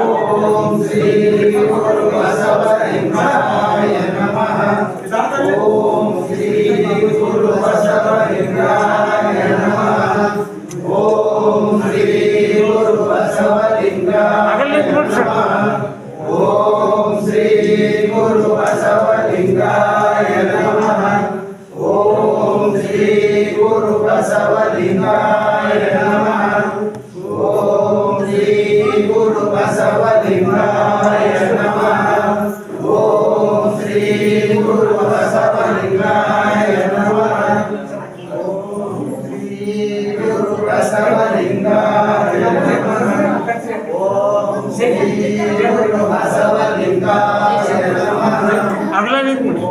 ఓం శ్రీ గురు బసవరింద్రాయ నమః. ಓಂ ಶ್ರೀ ಗುರು ಬಸವಲಿಂಗಾಯ ನಮಃ ಅಗಲ ನಿಂತ್ಬಿಡಿ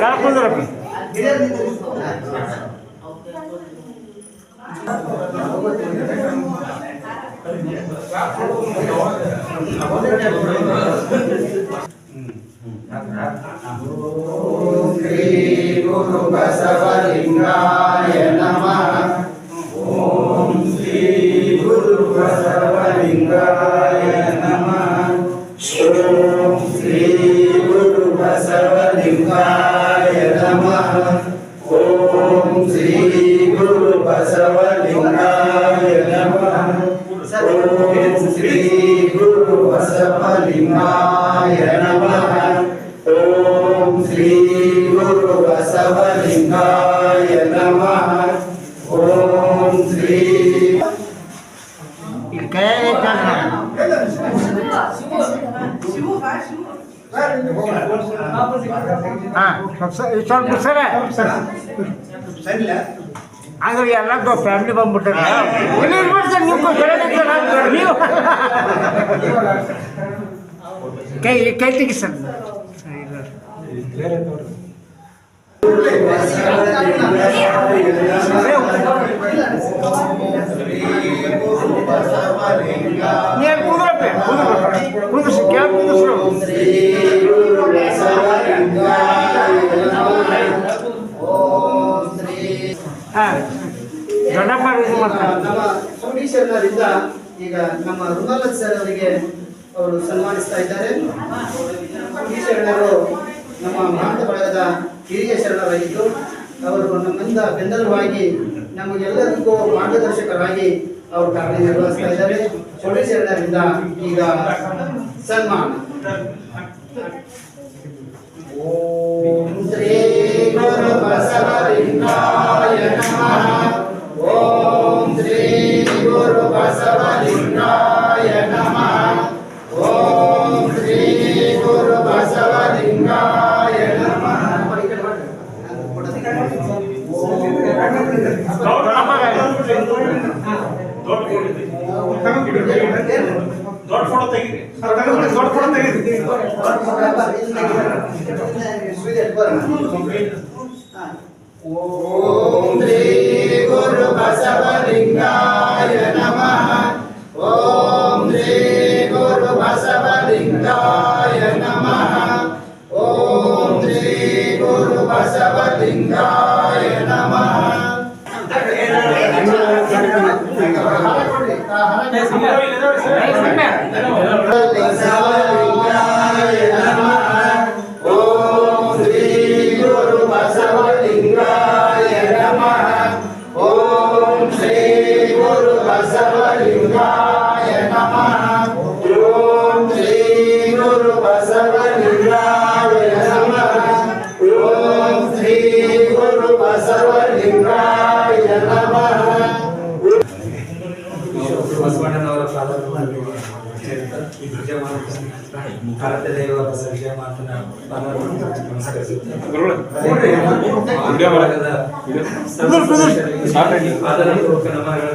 ಕಾಲ್ ಕುಂದ್ರಪ್ಪಿ ಓಂ ಶ್ರೀ ಗುರು ಬಸವಲಿಂಗಾಯ ನಮಃ ಓಂ ಶ್ರೀ ಗುರು ಬಸವಲಿಂಗಾಯ ನಮಃ ಓಂ ಶ್ರೀ ಗುರು ಬಸವಲಿಂಗಾಯ ನಮಃ ಓಂ ಶ್ರೀ ಗುರು ಬಸವಲಿಂಗಾಯ ನಮಃ ಓಂ ಶ್ರೀ ಗುರು ಬಸವಲಿಂಗಾಯ ಹಾ ಸ್ವಲ್ಪ ಸರ ಆದ್ರೆ ಎಲ್ಲ ಫ್ಯಾಮಿಲಿ ಬಂದ್ಬಿಟ್ಟಾರ ಸರ್ ನೀವು ಕೈ ಕೈ ತೆಗಿ ಸರ್. ನೀನು ಸರ್ ಅವರಿಗೆ ಅವರು ಸನ್ಮಾನಿಸ್ತಾ ಇದ್ದಾರೆ. ಸೋಮೀಶ್ವರರು ನಮ್ಮ ಭಾರತ ಬಳಗದ ಹಿರಿಯ ಶರಣರಾಗಿದ್ದು, ಅವರು ನಮ್ಮಿಂದ ಬೆಂದಲವಾಗಿ ನಮಗೆಲ್ಲರಿಗೂ ಮಾರ್ಗದರ್ಶಕರಾಗಿ ಅವರು ಕಾರ್ಯನಿರ್ವಹಿಸ್ತಾ ಇದ್ದಾರೆ. ಸೋಮೀಶ್ವರರಿಂದ ಈಗ ಸನ್ಮಾನ. ಓಂ ಶ್ರೀ ಓಂ ಶ್ರೀ ಗುರು ಬಸವಲಿಂಗಾಯ Obrigado.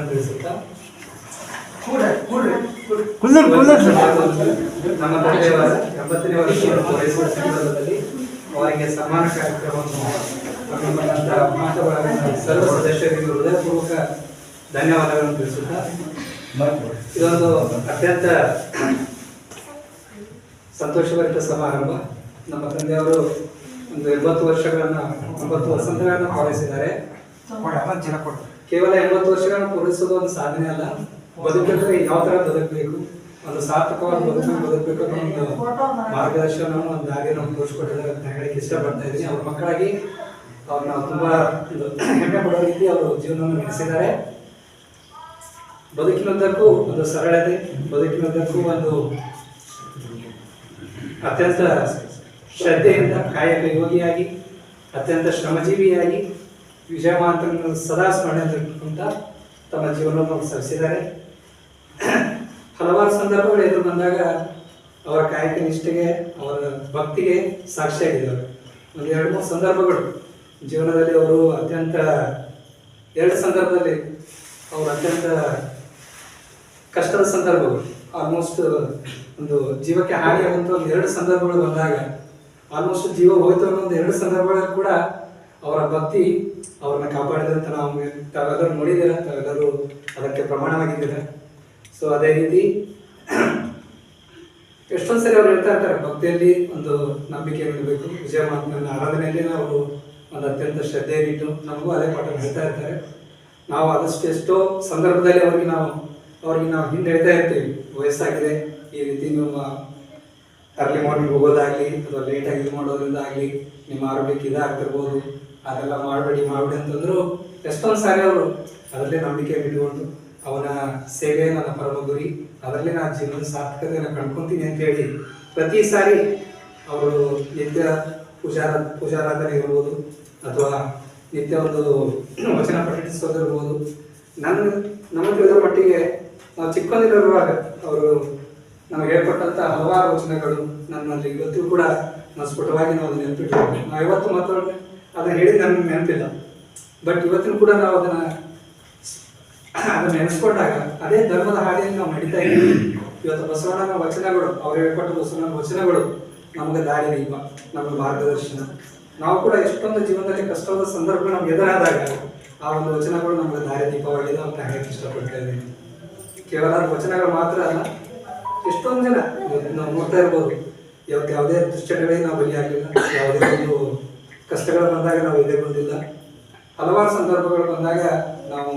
ತಿಳಿಸುತ್ತಾ ನಮ್ಮ ತಂದೆಯವರ ಎಂಬತ್ತನೇ ವರ್ಷವನ್ನು ಪೂರೈಸುವ ಸಂದರ್ಭದಲ್ಲಿ ಅವರಿಗೆ ಸಮಾನ ಕಾರ್ಯಕ್ರಮವನ್ನು ಹಮ್ಮಿಕೊಂಡಂತ ಮಾತುಗಳ ಸರ್ವ ಸದಸ್ಯರಿಗೆ ಹೃದಯಪೂರ್ವಕ ಧನ್ಯವಾದಗಳನ್ನು ತಿಳಿಸುತ್ತಾ ಇದೊಂದು ಅತ್ಯಂತ ಸಂತೋಷಭರಿತ ಸಮಾರಂಭ. ನಮ್ಮ ತಂದೆಯವರು ಒಂದು ಎಂಬತ್ತು ವರ್ಷಗಳನ್ನ ಒಂಬತ್ತು ವಸಂತಗಳನ್ನು ಪೂರೈಸಿದ್ದಾರೆ ಕೇವಲ ಎಂಬತ್ತು ವರ್ಷಗಳನ್ನು ಪೂರೈಸೋದು ಒಂದು ಸಾಧನೆ ಅಲ್ಲ. ಬದುಕಿದ್ರೆ ಯಾವ ತರ ಬದುಕಬೇಕು? ಒಂದು ಸಾರ್ಥಕವಾಗಿ ಬದುಕನ್ನು ಬದುಕಬೇಕು ಅನ್ನೋ ಒಂದು ಮಾರ್ಗದರ್ಶನ ಒಂದು ದಾರಿ ನಮ್ಗೆ ತೋರಿಸ್ಕೊಟ್ಟಿದ್ದಾರೆ. ಅಂತ ಹೇಳಕ್ಕೆ ಇಷ್ಟಪಡ್ತಾ ಇದ್ದೀನಿ. ಅವ್ರ ಮಕ್ಕಳಾಗಿ ಅವ್ರನ್ನ ತುಂಬಾ ಹೆಮ್ಮೆ ಪಡೋ ರೀತಿ ಅವರು ಜೀವನವನ್ನು ನಡೆಸಿದ್ದಾರೆ. ಬದುಕಿನುದ್ದಕ್ಕೂ ಒಂದು ಸರಳತೆ ಬದುಕಿನುದ್ದಕ್ಕೂ ಒಂದು ಅತ್ಯಂತ ಶ್ರದ್ಧೆಯಿಂದ ಕಾಯಕ ಯೋಗಿಯಾಗಿ ಅತ್ಯಂತ ಶ್ರಮಜೀವಿಯಾಗಿ ವಿಜಯಮಾಂತನನ್ನು ಸದಾ ಸ್ಮರಣೆ ಅಂತ ತಮ್ಮ ಜೀವನವನ್ನು ಸಲ್ಲಿಸಿದ್ದಾರೆ. ಹಲವಾರು ಸಂದರ್ಭಗಳು ಎದುರು ಬಂದಾಗ ಅವರ ಕಾಯಕ ನಿಷ್ಠೆಗೆ, ಅವರ ಭಕ್ತಿಗೆ ಸಾಕ್ಷಿಯಾಗಿದ್ದಾರೆ ಒಂದು ಎರಡು ಮೂರು ಸಂದರ್ಭಗಳು ಜೀವನದಲ್ಲಿ ಅವರು ಅತ್ಯಂತ, ಎರಡು ಸಂದರ್ಭದಲ್ಲಿ ಅವರು ಅತ್ಯಂತ ಕಷ್ಟದ ಸಂದರ್ಭಗಳು ಆಲ್ಮೋಸ್ಟ್ ಒಂದು ಜೀವಕ್ಕೆ ಹಾನಿಯಾಗುವಂಥ ಒಂದು ಎರಡು ಸಂದರ್ಭಗಳು ಬಂದಾಗ ಆಲ್ಮೋಸ್ಟ್ ಜೀವ ಹೋಯ್ತು ಅನ್ನೋದು ಎರಡು ಸಂದರ್ಭಗಳಲ್ಲಿ ಕೂಡ ಅವರ ಭಕ್ತಿ ಅವ್ರನ್ನ ಕಾಪಾಡಿದಂತ ನಾವು ತಾವೆಲ್ಲರೂ ನೋಡಿದ್ದೀರ? ತಾವೆಲ್ಲರೂ ಅದಕ್ಕೆ ಪ್ರಮಾಣವಾಗಿದ್ದೀರ? ಸೊ ಅದೇ ರೀತಿ ಎಷ್ಟೊಂದು ಸರಿ ಅವ್ರು ಹೇಳ್ತಾ ಇರ್ತಾರೆ, ಭಕ್ತಿಯಲ್ಲಿ ಒಂದು ನಂಬಿಕೆ ಇಡಬೇಕು. ವಿಜಯ ಮಾತನ್ನ ಆರಾಧನೆಯಲ್ಲಿ ನಾವು ಒಂದು ಅತ್ಯಂತ ಶ್ರದ್ಧೆಯನ್ನಿಟ್ಟು ನಮಗೂ ಅದೇ ಪಾಠ ಹೇಳ್ತಾ ಇರ್ತಾರೆ. ನಾವು ಆದಷ್ಟು ಎಷ್ಟೋ ಸಂದರ್ಭದಲ್ಲಿ ಅವ್ರಿಗೆ ನಾವು ಅವ್ರಿಗೆ ನಾವು ಹಿಂದೆ ಹೇಳ್ತಾ ಇರ್ತೀವಿ, ವಯಸ್ಸಾಗಿದೆ, ಈ ರೀತಿ ನೀವು ಅರ್ಲಿ ಮಾರ್ನಿಂಗ್ ಹೋಗೋದಾಗಲಿ, ಅಥವಾ ಲೇಟಾಗಿ ಇದು ಮಾಡೋದ್ರಿಂದ ಆಗಲಿ ನಿಮ್ಮ ಆರೋಗ್ಯಕ್ಕೆ ಇದಾಗ್ತಿರ್ಬೋದು. ಅದೆಲ್ಲ ಮಾಡಬೇಡಿ ಮಾಡಬೇಡಿ ಅಂತಂದ್ರು ಎಷ್ಟೊಂದು ಸಾರಿ ಅವರು. ಅದರಲ್ಲೇ ನಂಬಿಕೆ ಬಿಟ್ಟುಕೊಂಡು ಅವನ ಸೇವೆ ನನ್ನ ಪರಮ ಗುರಿ ಅದರಲ್ಲೇ ನಾನು ಜೀವನದ ಸಾರ್ಥಕತೆಯನ್ನು ಕಂಡ್ಕೊತೀನಿ ಅಂತ ಹೇಳಿ ಪ್ರತಿ ಸಾರಿ ಅವರು ನಿತ್ಯ ಪೂಜಾರ, ಪೂಜಾರಾಧನೆ ಇರ್ಬೋದು, ಅಥವಾ ನಿತ್ಯ ಒಂದು ವಚನ ಪಠಿಸೋದಿರ್ಬೋದು ನನ್ನ, ನಮ್ಮ ತಿಳಿದ ಮಟ್ಟಿಗೆ ನಾವು ಚಿಕ್ಕಂದಿರುವಾಗ ಅವರು ನಮಗೆ ಹೇಳ್ಕೊಟ್ಟಂತ ಹಲವಾರು ವಚನಗಳು ನನ್ನಲ್ಲಿ ಇವತ್ತು ಕೂಡ ನಾನು ಸ್ಫುಟವಾಗಿ ನಾವು ಅದನ್ನ ನೆನಪಿಟ್ಟು ನಾವು ಇವತ್ತು ಮಾತ್ರ ಅದನ್ನ ಹೇಳಿದ ನಮ್ಗೆ ನೆನಪಿಲ್ಲ. ಬಟ್ ಇವತ್ತಿನ ಕೂಡ ನಾವು ಅದನ್ನ ಅದನ್ನ ನೆನೆಸ್ಕೊಂಡಾಗ ಅದೇ ಧರ್ಮದ ಹಾದಿಯಲ್ಲಿ ನಾವು ನಡೀತಾ ಇದ್ದೀವಿ. ಇವತ್ತು ಬಸವಣ್ಣನ ವಚನಗಳು, ಅವ್ರು ಹೇಳ್ಕೊಟ್ಟ ಬಸವಣ್ಣನ ವಚನಗಳು ನಮಗೆ ದಾರಿ ದೀಪ ನಮ್ಮ ಮಾರ್ಗದರ್ಶನ. ನಾವು ಕೂಡ ಎಷ್ಟೊಂದು ಜೀವನದಲ್ಲಿ ಕಷ್ಟವಾದ ಸಂದರ್ಭ ನಮ್ಗೆ ಎದುರಾದಾಗ ಆ ಒಂದು ವಚನಗಳು ನಮಗೆ ದಾರಿ ದೀಪವಾಗಿದೆ ಅಂತ ಹೇಳಕ್ಕೆ ಇಷ್ಟಪಡ್ತಾ ಇದ್ದೀನಿ. ಕೇವಲ ವಚನಗಳು ಮಾತ್ರ ಅಲ್ಲ ಎಷ್ಟೊಂದು ಜನ ನಾವು ನೋಡ್ತಾ ಇರ್ಬೋದು. ಇವತ್ತು ಯಾವುದೇ ದುಶ್ಚಟಗಳಿಗೆ ನಾವು ಬಲಿಯಾಗಲಿಲ್ಲ ಯಾವುದೇ ಒಂದು ಕಷ್ಟಗಳು ಬಂದಾಗ ನಾವು ಎದೆಗೊಂಡಿಲ್ಲ ಹಲವಾರು ಸಂದರ್ಭಗಳು ಬಂದಾಗ ನಾವು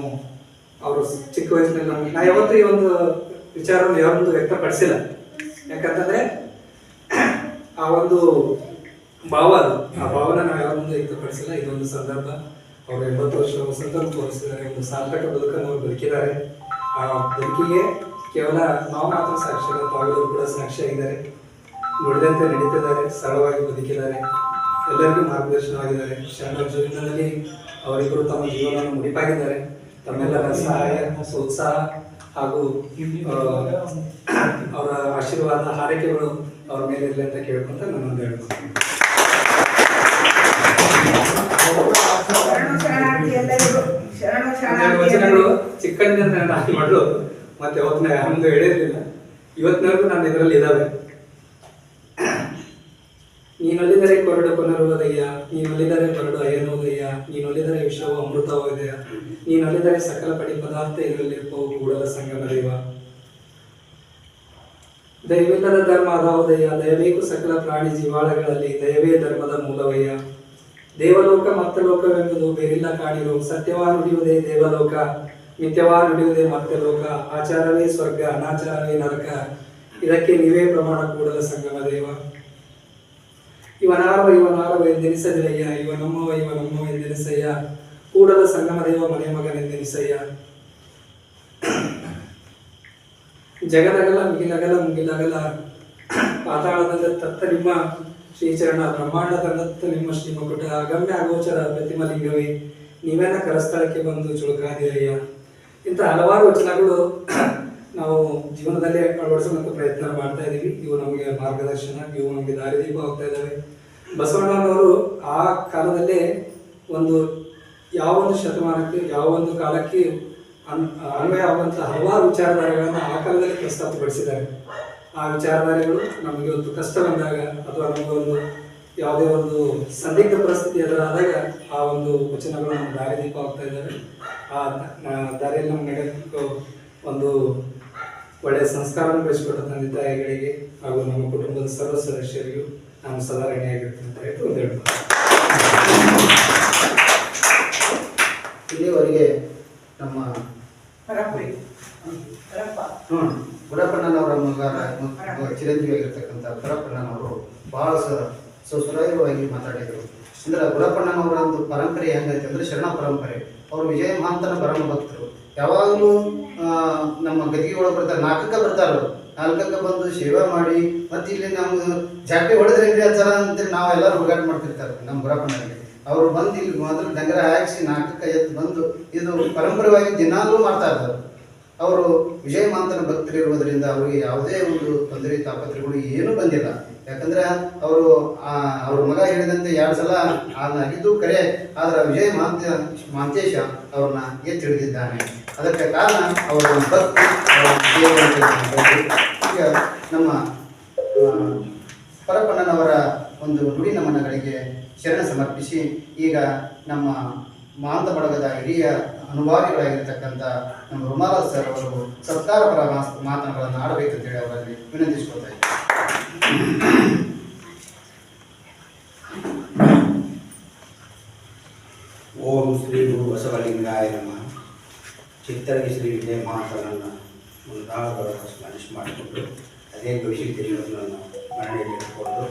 ಅವರು ಚಿಕ್ಕ ವಯಸ್ಸಿನಲ್ಲಿ ನಮಗೆ ನಾ ಯಾವತ್ತೂ ಈ ಒಂದು ವಿಚಾರವನ್ನು ಯಾವೊಂದು ವ್ಯಕ್ತಪಡಿಸಿಲ್ಲ. ಯಾಕಂತಂದ್ರೆ ಆ ಒಂದು ಭಾವ ಅದು. ಆ ಭಾವನ ನಾವು ಯಾವೊಂದು ವ್ಯಕ್ತಪಡಿಸಿಲ್ಲ. ಇದೊಂದು ಸಂದರ್ಭ. ಅವರು ಎಂಬತ್ತು ವರ್ಷ ವಸಂತ ತೋರಿಸಿದ್ದಾರೆ. ಒಂದು ಸಾರ್ಥಕ ಬದುಕನ್ನು ಅವರು ಬದುಕಿದ್ದಾರೆ. ಆ ಬದುಕಿಗೆ ಕೇವಲ ನಾವು ಮಾತ್ರ ಸಾಕ್ಷಿಗಳು ತಾವೆಲ್ಲರೂ ಕೂಡ ಸಾಕ್ಷಿಯಾಗಿದ್ದಾರೆ. ನುಡಿದಂತೆ ನಡೀತಿದ್ದಾರೆ ಸರಳವಾಗಿ ಬದುಕಿದ್ದಾರೆ. ಎಲ್ಲರಿಗೂ ಮಾರ್ಗದರ್ಶನವಾಗಿದ್ದಾರೆ. ಶರಣರ ಜೀವನದಲ್ಲಿ ಅವರಿಬ್ಬರು ತಮ್ಮ ಜೀವನವನ್ನು ಮುಡಿಪಾಗಿದ್ದಾರೆ. ತಮ್ಮೆಲ್ಲರ ಸಹಾಯ ಪ್ರೋತ್ಸಾಹ ಹಾಗೂ ಅವರ ಆಶೀರ್ವಾದ ಹಾರೈಕೆಗಳು ಅವ್ರ ಮೇಲೆ ಇರಲಿ ಅಂತ ಕೇಳ್ಕೊಂತ ನಾನೊಂದು ಹೇಳ್ಕೊತೀನಿ ಶರಣು ಶರಣಾರ್ಥಿ ಎಲ್ಲರಿಗೂ ಶರಣು ಒಂದೆರಡು ಶರಣಾರ್ಥಿ ವಚನಗಳು ಚಿಕ್ಕಂದಿನಿಂದ ನಾನು ಮಾಡಲು ಮತ್ತೆ ಅವತ್ತಿನ ಯಾರೊಂದು ಹೇಳಿರ್ಲಿಲ್ಲ. ಇವತ್ತಿನವರೆಗೂ ನಾನು ಇದರಲ್ಲಿ ಇದ್ದಾವೆ ನೀನೊಲಿದರೆ ಕೊರಡು ಕೊನರುವುದಯ್ಯ ನೀನೊಲಿದರೆ ಕೊರಡು ಅಯ್ಯನೋದಯ್ಯ ನೀನೊಲಿದರೆ ವಿಶ್ವವು ನೀನು ನೀನೊಲಿದರೆ ಸಕಲ ಪಡಿ ಪದಾರ್ಥ ಇದರಲ್ಲಿ ಕೂಡಲ ಸಂಗಮ ದೈವ ದಯವಿಲ್ಲದ ಧರ್ಮ ಅದಾವುದಯ್ಯ, ದಯಬೇಕು ಸಕಲ ಪ್ರಾಣಿ ಜೀವಾಳಗಳಲ್ಲಿ ದಯವೇ ಧರ್ಮದ ಮೂಲವಯ್ಯ. ದೇವಲೋಕ ಮತ್ತಲೋಕವೆಂಬುದು ಬೇರಿಲ್ಲ ಕಾಣಿರು ಸತ್ಯವಾ ನುಡಿಯುವುದೇ ದೇವಲೋಕ. ಮಿಥ್ಯವಾ ನಡೆಯುವುದೇ ಮತ್ತೆ ಲೋಕ, ಆಚಾರವೇ ಸ್ವರ್ಗ, ಅನಾಚಾರವೇ ನರಕ. ಇದಕ್ಕೆ ನೀವೇ ಪ್ರಮಾಣ ಕೂಡಲ ಸಂಗಮ ದೇವ. ಇವನಾರವ ಇವನಾರವ ಎಂದೆನಿಸದಿರಯ್ಯ ಇವ ನಮ್ಮವ ಇವ ನಮ್ಮವ ಎಂದೆನಿಸಯ್ಯ. ಕೂಡಲ ಸಂಗಮ ದೇವ ಮನೆ ಮಗನೆಂದೆನಿಸಯ್ಯ ಜಗದಗಲ, ಮುಗಿಲಗಲ ಮುಗಿಲಗಲ. ಪಾತಾಳದ ತತ್ತ ನಿಮ್ಮ ಶ್ರೀಚರಣ ಬ್ರಹ್ಮಾಂಡದ ತತ್ತ ನಿಮ್ಮ ಶ್ರೀಮಕುಟ ಅಗಮ್ಯ ಅಗೋಚರ ಪ್ರತಿಮಲಿಂಗವೇ. ನೀವೆಲ್ಲ ಕರಸ್ಥಳಕ್ಕೆ ಬಂದು ಚುಳುಕಾದಿರಯ್ಯ. ಇಂಥ ಹಲವಾರು ವಚನಗಳು ನಾವು ಜೀವನದಲ್ಲಿ ಅಳವಡಿಸುವಂತ ಪ್ರಯತ್ನ ಮಾಡ್ತಾ ಇದ್ದೀವಿ. ಇವು ನಮಗೆ ಮಾರ್ಗದರ್ಶನ, ಇವು ನಮಗೆ ದಾರಿದೀಪ ಹೋಗ್ತಾ ಇದ್ದಾವೆ. ಬಸವಣ್ಣನವರು ಆ ಕಾಲದಲ್ಲೇ ಒಂದು ಯಾವ ಒಂದು ಶತಮಾನಕ್ಕೆ ಯಾವ ಒಂದು ಕಾಲಕ್ಕೆ ಅನ್ ಅನ್ವಯ ಆಗುವಂಥ ಹಲವಾರು ವಿಚಾರಧಾರೆಗಳನ್ನು ಆ ಕಾಲದಲ್ಲಿ ಪ್ರಸ್ತಾಪಪಡಿಸಿದ್ದಾರೆ. ಆ ವಿಚಾರಧಾರೆಗಳು ನಮಗೆ ಒಂದು ಕಷ್ಟ ಬಂದಾಗ ಅಥವಾ ಒಂದು ಯಾವುದೇ ಒಂದು ಸಂದಿಗ್ಧ ಪರಿಸ್ಥಿತಿ ಎದುರಾದಾಗ ಆ ಒಂದು ವಚನಗಳು ನಮ್ಮ ದಾರಿದೀಪ ಆಗ್ತಾ ಇದ್ದಾರೆ ಆ ದಾರಿಯಲ್ಲಿ ನಮ್ಮ ನಡೆಯಲಿಕ್ಕೆ ಒಂದು ಒಳ್ಳೆಯ ಸಂಸ್ಕಾರವನ್ನು ಬೆಳೆಸಿಕೊಟ್ಟ ತಂದೆ ತಾಯಿಗಳಿಗೆ ಹಾಗೂ ನಮ್ಮ ಕುಟುಂಬದ ಸರ್ವ ಸದಸ್ಯರಿಗೂ ನಾನು ಸದಾ ಋಣಿಯಾಗಿರ್ತೀನಿ ಅಂತ ಹೇಳಿ ಒಂದು ಹೇಳ್ಬೋದು ಇಲ್ಲಿವರೆಗೆ ನಮ್ಮ ಹ್ಞೂ ಗುಡಪ್ಪಣ್ಣನವರ ಮಗ ಚಿರಂಜೀವಿಯಾಗಿರ್ತಕ್ಕಂಥ ಚಿರಂಜೀವಿ ಭಾಳ ಸರ್ ಬಹಳ ಸ- ಸುಲಭವಾಗಿ ಮಾತಾಡಿದರು. ಅಂದ್ರೆ ಗುಡಪ್ಪಣ್ಣನವರ ಒಂದು ಪರಂಪರೆ ಹೆಂಗೈತೆ ಅಂದ್ರೆ ಶರಣ ಪರಂಪರೆ. ಅವರು ವಿಜಯ ಮಹಾಂತನ ಪರಮ ಭಕ್ತರು. ಯಾವಾಗಲೂ ನಮ್ಮ ಗದಿಗೆ ಒಳಗೆ ಬರ್ತಾರೆ ನಾಲ್ಕಕ್ಕೆ ಬರ್ತಾರೆ ನಾಲ್ಕಕ್ಕೆ ಬಂದು ಸೇವೆ ಮಾಡಿ, ಮತ್ತೆ ಇಲ್ಲಿ ನಮ್ಗೆ ಜಾಟೆ ಹೊಡೆದ್ರೆ ಹೆಂಗ್ರಿ ಹಚ್ಚಾರ ಅಂತೇಳಿ ನಾವೆಲ್ಲರೂ ಹುಡುಗಾಟ ಮಾಡ್ತಿರ್ತಾರೆ ನಮ್ಮ ಗುಡಪ್ಪಣ್ಣನಿಗೆ ಅವರು ಬಂದು ಇಲ್ಲಿ ಮೊದಲು ಡಂಗರ ಹಾಕಿಸಿ ನಾಲ್ಕಕ್ಕೆ ಎದ್ದು ಬಂದು ಇದು ಪರಂಪರೆವಾಗಿ ದಿನಾಲೂ ಮಾಡ್ತಾ ಇದ್ದಾರೆ. ಅವರು ವಿಜಯ ಮಾಂತನ ಭಕ್ತರಿರುವುದರಿಂದ ಅವರಿಗೆ ಯಾವುದೇ ಒಂದು ತೊಂದರೆ ತಾಪತ್ರಗಳು ಏನೂ ಬಂದಿಲ್ಲ. ಯಾಕಂದ್ರೆ ಅವರು ಅವ್ರ ಮಗ ಹೇಳಿದಂತೆ ಎರಡು ಸಲ ಆಗಿದ್ದು ಕರೆ ಆದ್ರೆ ವಿಜಯ ಮಾಂತ್ಯ, ಮಾಂತೇಶ ಅವ್ರನ್ನ ಎತ್ತಿ ಹಿಡಿದಿದ್ದಾನೆ ಅದಕ್ಕೆ ಕಾರಣ ಅವರ ಭಕ್ತಿ. ಈಗ ನಮ್ಮ ಪರಪ್ಪಣ್ಣನವರ ಒಂದು ನುಡಿ ನಮನಗಳಿಗೆ ಶರಣ ಸಮರ್ಪಿಸಿ, ಈಗ ನಮ್ಮ ಮಾಂತ ಬಳಗದ ಹಿರಿಯ ಅನುಭಾವಿಗಳಾಗಿರ್ತಕ್ಕಂಥ ನಮ್ಮ ರುಮಾಲ ಸರ್ ಅವರು ಸತ್ಕಾರ ಪರ ಮಾತುಗಳನ್ನು ಆಡಬೇಕಂತೇಳಿ ಅವರಲ್ಲಿ ವಿನಂತಿಸ್ಕೊಳ್ತಾ ಇದ್ದೀನಿ ಓಂ ಶ್ರೀ ಗುರು ಬಸವಲಿಂಗಾಯ ನಮಃ. ಚಿತ್ತರಗಿ ಶ್ರೀ ವಿಜಯ ಮಹಾತನನ್ನು ಮುಂದಾಳದೊಳಗೆ ಸ್ಮರಿಸಿ ಮಾಡಿಕೊಂಡು ಅದೇ ಗವಿಸಿದ್ಧ ದೇವರನ್ನು ಸ್ಮರಣೆಯಲ್ಲಿ ಇಟ್ಟುಕೊಂಡು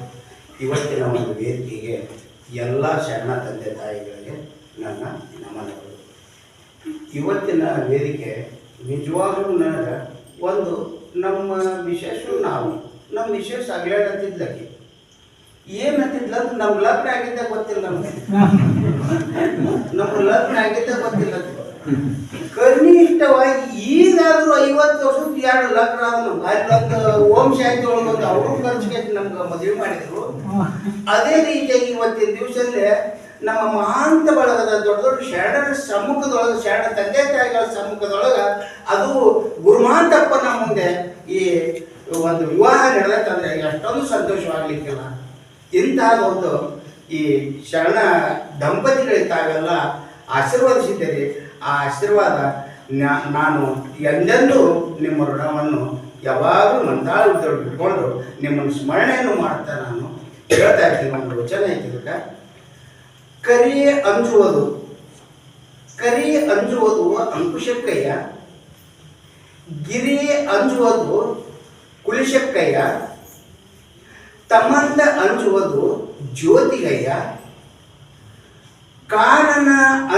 ಇವತ್ತಿನ ಒಂದು ವೇದಿಕೆಗೆ ಎಲ್ಲ ಶರಣ ತಂದೆ ತಾಯಿಗಳಿಗೆ ನನ್ನ ನಮನಗಳು. ಇವತ್ತಿನ ವೇದಿಕೆ ನಿಜವಾಗ್ಲೂ ನನಗೆ ಒಂದು ನಮ್ಮ ವಿಶೇಷ ನಾವು ನಮ್ಮ ಅಂತಿದ್ಲಕ್ಕೆ ಏನ್ ಏನಂತಿದ್ಲ ನಮ್ಮ ಲಗ್ನ ಆಗಿದ್ದ ಗೊತ್ತಿಲ್ಲ ನಮ್ಗೆ. ನಮ್ಮ ಲಗ್ನ ಆಗಿದ್ದ ಗೊತ್ತಿಲ್ಲ. ಕನಿಷ್ಠವಾಗಿ ಈಗಾದ್ರೂ ಐವತ್ತು ವರ್ಷದ ಎರಡು ಲಗ್ನ ಆದ ನಮ್ಗೆ. ಅಲ್ಲೊಂದು ಓಂ ಶಾಂತಿ ಒಳಗೊಂದು ಅವರು ಖರ್ಚಿಗೆ ನಮ್ಗೆ ಮದುವೆ ಮಾಡಿದ್ರು. ಅದೇ ರೀತಿಯಾಗಿ ಇವತ್ತಿನ ದಿವಸದಲ್ಲಿ ನಮ್ಮ ಮಹಾಂತ ಬಳಗದ ದೊಡ್ಡ ದೊಡ್ಡ ಶರಣರ ಸಮ್ಮುಖದೊಳಗೆ, ಶರಣ ತಂದೆ ತಾಯಿಗಳ ಸಮ್ಮುಖದೊಳಗೆ ಅದು ಗುರುಮಾಂತಪ್ಪನ ಮುಂದೆ ಈ ಒಂದು ವಿವಾಹ ನಡೆದಂದ್ರೆ ಎಷ್ಟೊಂದು ಸಂತೋಷವಾಗ್ಲಿಕ್ಕಿಲ್ಲ. ಇಂತಹ ಒಂದು ಈ ಶರಣ ದಂಪತಿಗಳಿಗೆ ತಾವೆಲ್ಲ ಆ ಆಶೀರ್ವಾದ ನಾನು ಎಂದೆಂದೂ ನಿಮ್ಮ ಋಣವನ್ನು ಯಾವಾಗಲೂ ಮಂದಾಳು ಇಟ್ಕೊಂಡು ನಿಮ್ಮನ್ನು ಸ್ಮರಣೆಯನ್ನು ಮಾಡ್ತಾ ನಾನು ಹೇಳ್ತಾ ಇದ್ದೀನಿ ಒಂದು ವಚನ ಐತಿ ಇದಕ್ಕೆ. ಕರಿ ಅಂಜುವುದು. ಕರಿ ಅಂಜುವುದು ಅಂಕುಶಕ್ಕಯ್ಯ ಗಿರಿ ಅಂಜುವುದು ಕುಲಿಶಕ್ಕಯ್ಯ ತಮ್ಮಂದ ಅಂಜುವುದು ಜ್ಯೋತಿಗಯ್ಯ ಕಾರಣ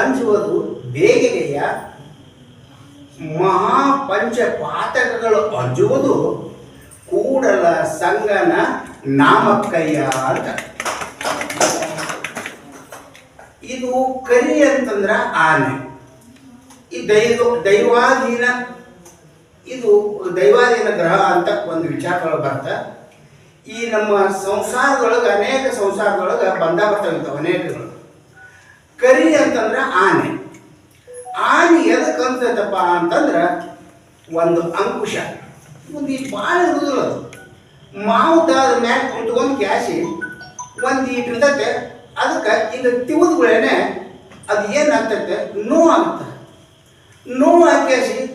ಅಂಜುವುದು ಬೇಗೆಗಯ್ಯ ಮಹಾಪಂಚ ಪಾತಕಗಳು ಅಂಜುವುದು ಕೂಡಲ ಸಂಗನ ನಾಮಕ್ಕಯ್ಯ ಅಂತ. ಇದು ಕರಿ ಅಂತಂದ್ರ ಆನೆ. ಈ ದೈವ ದೈವಾಧೀನ ಇದು ದೈವಾಧೀನ ಗ್ರಹ ಅಂತ ಒಂದು ವಿಚಾರಗಳು ಬರ್ತ. ಈ ನಮ್ಮ ಸಂಸಾರದೊಳಗೆ, ಅನೇಕ ಸಂಸಾರದೊಳಗೆ ಬಂದ ಬರ್ತಾವ ಇಂಥವು ಅನೇಕಗಳು. ಕರಿ ಅಂತಂದ್ರೆ ಆನೆ. ಆನೆ ಎದಕ್ಕೆ ಅಂತಂದ್ರ ಒಂದು ಅಂಕುಶ. ಒಂದು ಈ ಭಾಳ ಇರುದಿಲ್ಲ ಅದು. ಮಾವುದಾದ ಮ್ಯಾಲೆ ಕುಂತ್ಕೊಂಡು ಕ್ಯಾಸಿ ಒಂದು ಇಟ್ಟಿರ್ತೈತೆ ಅದಕ್ಕೆ ಈಗ ತಿವಿದ್ಗಳೇನೆ ಅದು ಏನಾಗ್ತೈತೆ ನೋವಾಗುತ್ತೆ ನೋವು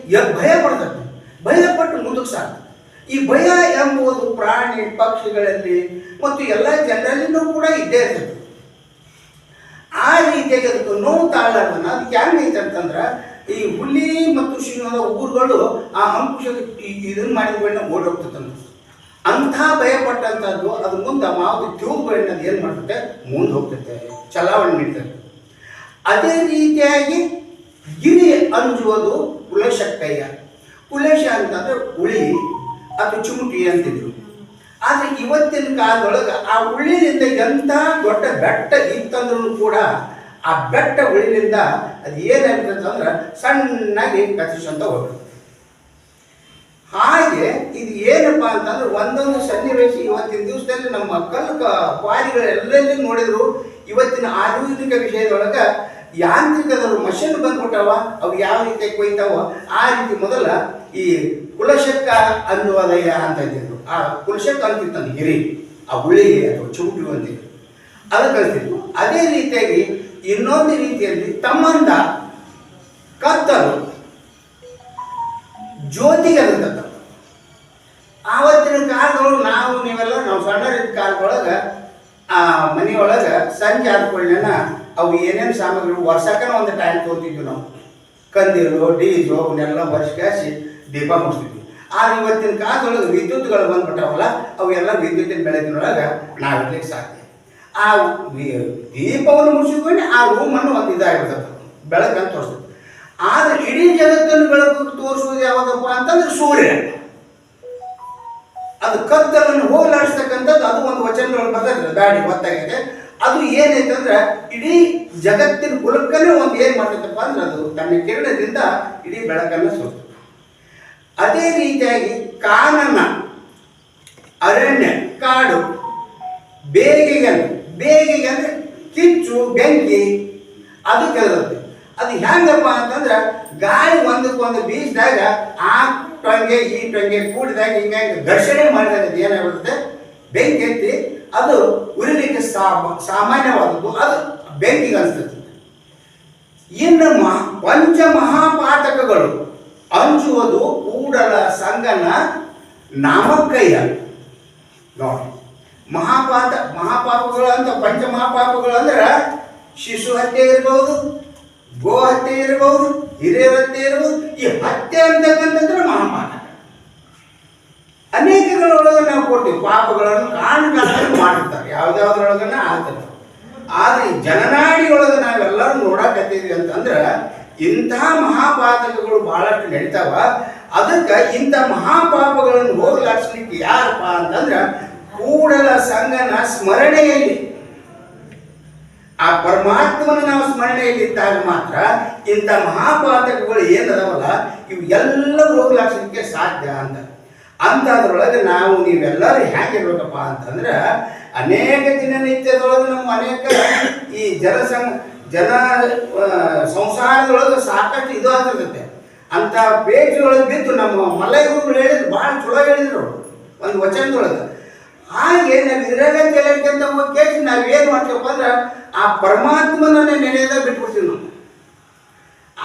ಎಲ್ಲಿ ಭಯ ಪಡ್ತೈತೆ. ಭಯ ಪಟ್ಟು ಮುಂದಕ್ಕೆ ಸಾಕು. ಈ ಭಯ ಎಂಬುದು ಪ್ರಾಣಿ ಪಕ್ಷಿಗಳಲ್ಲಿ ಮತ್ತು ಎಲ್ಲ ಜನರಲ್ಲಿನೂ ಕೂಡ ಇದ್ದೇ ಇರ್ತದೆ. ಆ ರೀತಿಯಾಗಿ ಅದಕ್ಕೆ ನೋವು ತಾಳನ್ನ ಅದಕ್ಕೆ ಹೆಂಗೈತೆ ಅಂತಂದ್ರೆ ಈ ಹುಲಿ ಮತ್ತು ಸಿಂಹದ ಊರುಗಳು ಆ ಅಂಕುಶದ ಇದನ್ನ ಮಾಡಿದ ಬಣ್ಣ ಅಂದ್ರೆ ಅಂಥ ಭಯಪಟ್ಟಂಥದ್ದು ಅದು ಮುಂದೆ ಮಾವು ಟ್ಯೂಬ್ ಅದು ಏನು ಮಾಡುತ್ತೆ ಮುಂದೆ ಹೋಗ್ತೈತೆ ಚಲಾವಣೆ ನೀಡ್ತದೆ. ಅದೇ ರೀತಿಯಾಗಿ ಗಿರಿ ಅಂಜುವುದು ಕುಲಶಕ್ಕಯ್ಯ ಕುಲೇಶ ಅಂತಂದ್ರೆ ಉಳಿ ಅದು ಚುಮುಟಿ ಅಂತಿದ್ರು. ಆದ್ರೆ ಇವತ್ತಿನ ಕಾಲದೊಳಗೆ ಆ ಉಳಿಲಿಂದ ಎಂಥ ದೊಡ್ಡ ಬೆಟ್ಟ ಇತ್ತಂದ್ರೂ ಕೂಡ ಆ ಬೆಟ್ಟ ಉಳಿಲಿಂದ ಅದು ಏನಾಗ್ತದೆ ಅಂದ್ರೆ ಸಣ್ಣಾಗಿ ಕತ್ತಿಸಂತ ಹೋಗ್ತದೆ ಹಾಗೆ ಇದು ಏನಪ್ಪ ಅಂತಂದ್ರೆ ಒಂದೊಂದು ಸನ್ನಿವೇಶ ಇವತ್ತಿನ ದಿವಸದಲ್ಲಿ ನಮ್ಮ ಕಲ್ಲು ಕ್ವಾರಿಗಳು ಎಲ್ಲೆಲ್ಲಿ ನೋಡಿದ್ರು, ಇವತ್ತಿನ ಆಧುನಿಕ ವಿಷಯದೊಳಗೆ ಯಾಂತ್ರಿಕದವರು ಮಷಿನ್ ಬಂದ್ಬಿಟ್ಟವ, ಅವು ಯಾವ ರೀತಿ ಕೊಯ್ತಾವ ಆ ರೀತಿ ಮೊದಲ ಈ ಕುಲಶಕ್ಕ ಅನ್ನುವಲಯ ಅಂತ ಇದ್ದಿದ್ರು ಆ ಕುಲಶಕ್ಕ ಅಂತಿತ್ತಂದು ಹಿರಿ, ಆ ಹುಳಿಗೆ ಅಥವಾ ಚುಂಟು ಅಂತಿದ್ರು ಅದು ಕಲಿಸ್ತಿದ್ವು ಅದೇ ರೀತಿಯಾಗಿ ಇನ್ನೊಂದು ರೀತಿಯಲ್ಲಿ ತಮ್ಮಂದ ಕತ್ತಲು, ಜ್ಯೋತಿಗೆ ಅಂತ ಆವತ್ತಿನ ಕಾಲದೊಳಗೆ ನಾವು ನೀವೆಲ್ಲ, ನಾವು ಸಣ್ಣರಿದ್ದ ಕಾಲದೊಳಗೆ, ಆ ಮನೆಯೊಳಗೆ ಸಂಜೆ ಆದ್ಕೊಳ್ಳೇನ ಅವು ಏನೇನು ಸಾಮಗ್ರಿಗಳು? ವರ್ಷಕ್ಕನ ಒಂದು ಟೈಮ್ ತೊಗೊತಿದ್ವಿ ನಾವು. ಕಂದಿರು ಡೀಸು, ಅವನ್ನೆಲ್ಲ ವರ್ಷಕ್ಕೆ ದೀಪ ಮುಗಿಸ್ತಿದ್ವಿ. ಆದ್ರೆ ಇವತ್ತಿನ ಕಾಲದೊಳಗೆ ವಿದ್ಯುತ್ಗಳು ಬಂದ್ಬಿಟ್ಟಾವಲ್ಲ, ಅವೆಲ್ಲ ವಿದ್ಯುತ್ತಿನ ಬೆಳಕಿನೊಳಗೆ ನಾವು ಇರ್ಲಿಕ್ಕೆ ಸಾಧ್ಯ. ಆ ದೀಪವನ್ನು ಮುಗಿಸಿಕೊಂಡು ಆ ರೂಮನ್ನು ಒಂದು ಇದಾಗಿರ್ತದೆ. ಬೆಳಕನ್ನು ತೋರಿಸ್ತದೆ. ಆದ್ರೆ ಇಡೀ ಜಗತ್ತನ್ನು ಬೆಳಕು ತೋರಿಸುವುದು ಯಾವುದಪ್ಪ ಅಂತಂದ್ರೆ ಸೂರ್ಯ. ಅದು ಕತ್ತಲನ್ನು ಹೋಗಲಾಡಿಸ್ತಕ್ಕಂಥದ್ದು ಅದು ಒಂದು ವಚನಗಳು ಬರ್ತದೆ. ಗಾಡಿ ಗೊತ್ತಾಗಿದೆ. ಅದು ಏನೈತೆ ಅಂದ್ರೆ ಇಡೀ ಜಗತ್ತಿನ ಕುಲಕ್ಕನೇ ಒಂದು ಏನ್ ಮಾಡ್ತೈತಪ್ಪ ಅಂದ್ರೆ ಅದು ತನ್ನ ಕಿರಣದಿಂದ ಇಡೀ ಬೆಳಕನ್ನು ಸೋರ್ತದೆ ಅದೇ ರೀತಿಯಾಗಿ ಕಾನನ, ಅರಣ್ಯ, ಕಾಡು ಬೇಗೆಗೆ ಬೇಗೆಗೆ ಅಂದ್ರೆ ಕಿಚ್ಚು, ಬೆಂಕಿ, ಅದು ಕೆಲವತ್ತೆ ಅದು ಹೆಂಗಪ್ಪ ಅಂತಂದ್ರೆ ಗಾಳಿ ಒಂದಕ್ಕೊಂದು ಬೀಸಿದಾಗ ಆ ಟೊಂಗೆ ಈ ಟೊಂಗೆ ಕೂಡಿದಾಗ ಹಿಂಗಾಗಿ ಘರ್ಷಣೆ ಮಾಡಿದಾಗ ಏನಾಗುತ್ತೆ ಬೆಂಕಿ ಎತ್ತಿ ಅದು ಉರಿಲಿಕ್ಕೆ ಸಾಮ, ಸಾಮಾನ್ಯವಾದದ್ದು, ಅದು ಬೆಂಕಿಗೆ ಅನಿಸ್ತದೆ. ಇನ್ನು ಮಹಾ ಪಂಚ ಮಹಾಪಾತಕಗಳು ಅಂಜುವುದು ಕೂಡಲ ಸಂಗನ ನಾಮಕ್ಕಯ್ಯ. ನೋಡಿ, ಮಹಾಪಾತ, ಮಹಾಪಾಪಗಳು ಅಂತ, ಪಂಚ ಮಹಾಪಾಪಗಳು ಅಂದ್ರೆ ಶಿಶು ಹತ್ಯೆ ಇರಬಹುದು ಗೋ ಹತ್ಯೆ ಇರಬಹುದು ಹಿರಿಯರ ಹತ್ಯೆ ಇರಬಹುದು ಈ ಹತ್ಯೆ ಅಂತಕ್ಕಂಥದ್ರೆ ಮಹಾಪಾತ. ಅನೇಕಗಳೊಳಗೆ ನಾವು ಕೊಡ್ತೀವಿ ಪಾಪಗಳನ್ನು ಕಾರಣಗಳನ್ನು ಮಾಡಿರ್ತಾರೆ ಯಾವ್ದಾವ್ದ್ರೊಳಗನ್ನ ಆಗ್ತದೆ ಆದ್ರೆ ಜನನಾಡಿಯೊಳಗೆ ನಾವೆಲ್ಲರೂ ನೋಡಕತ್ತೀವಿ ಅಂತಂದ್ರೆ ಇಂಥ ಮಹಾಪಾತಕಗಳು ಬಹಳಷ್ಟು ನಡೀತಾವ. ಅದಕ್ಕೆ ಇಂಥ ಮಹಾಪಾಪಗಳನ್ನು ಹೋಗ್ಲಾಡ್ಸ್ಲಿಕ್ಕೆ ಯಾರಪ್ಪ ಅಂತಂದ್ರೆ ಕೂಡಲ ಸಂಘನ ಸ್ಮರಣೆಯಲ್ಲಿ. ಆ ಪರಮಾತ್ಮನ ನಾವು ಸ್ಮರಣೆಯಲ್ಲಿ ಇದ್ದಾಗ ಮಾತ್ರ ಇಂಥ ಮಹಾಪಾತಕಗಳು ಏನದವಲ್ಲ ಇವು ಎಲ್ಲ ಹೋಗ್ಲಾಡ್ಸಲಿಕ್ಕೆ ಸಾಧ್ಯ ಅಂತ. ಅಂಥದ್ರೊಳಗೆ ನಾವು ನೀವೆಲ್ಲರೂ ಹೇಗಿರ್ಬೇಕಪ್ಪ ಅಂತಂದ್ರೆ ಅನೇಕ ದಿನನಿತ್ಯದೊಳಗೆ ನಮ್ಮ ಅನೇಕ ಈ ಜನಸಂ ಜನ ಸಂಸಾರದೊಳಗೆ ಸಾಕಷ್ಟು ಇದು ಆಗಿರ್ತೈತೆ ಅಂತ ಪೇಜ್ಗಳೊಳಗೆ ಬಿದ್ದು ನಮ್ಮ ಮಲ್ಲಯ್ಯಗಳು ಹೇಳಿದ್ರು, ಭಾಳ ಚಲೋ ಹೇಳಿದ್ರು. ಒಂದು ವಚನದೊಳಗೆ ಹಾಗೆ ನಾವು ಇದ್ರಾಗ ಕೇಳಕ್ಕಿಂತ ಕೇಳಿ ನಾವೇನು ಮಾಡ್ತೀವಪ್ಪ ಅಂದ್ರೆ ಆ ಪರಮಾತ್ಮನನ್ನೇ ನೆನೆಯದಾಗ ಬಿಟ್ಬಿಡ್ತೀವಿ ನಾವು